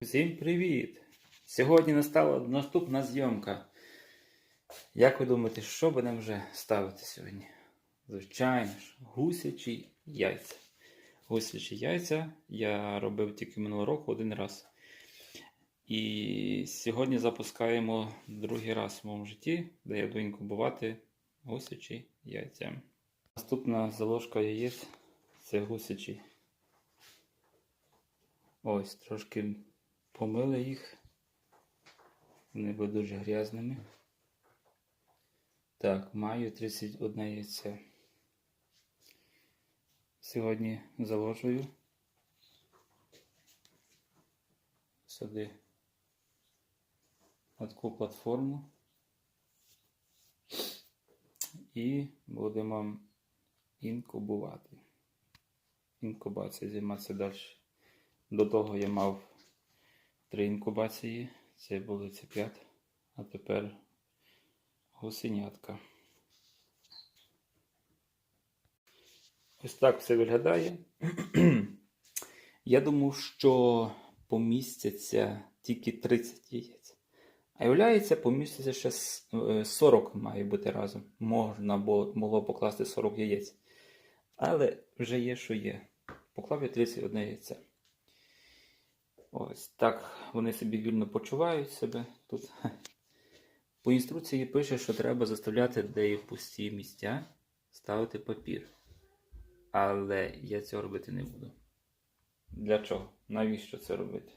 Всім привіт! Сьогодні настала наступна зйомка. Як ви думаєте, що будемо вже ставити сьогодні? Звичайно ж, гусячі яйця. Гусячі яйця я робив тільки минулого року один раз. І сьогодні запускаємо другий раз в моєму житті, де я буду інкубувати гусячі яйця. Наступна заложка яєць це гусячі. Ось, трошки помили їх. Вони були дуже грязними. Так, маю 31 яйце. Сьогодні заложую сюди таку платформу і будемо інкубувати. Інкубація займатися далі. До того я мав три інкубації. Це були цеплят, а тепер гусенятка. Ось так все виглядає. Я думав, що помістяться тільки 30 яєць. А являється, поміститься ще е, 40 має бути разом. Можна було, покласти 40 яєць. Але вже є, що є. Поклав я 31 яйце. Ось так вони собі вільно почувають себе тут. По інструкції пише, що треба заставляти, де є пусті місця, ставити папір. Але я цього робити не буду. Для чого? Навіщо це робити?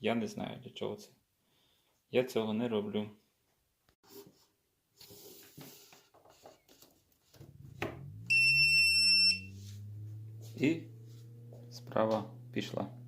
Я не знаю для чого це. Я цього не роблю. І справа пішла.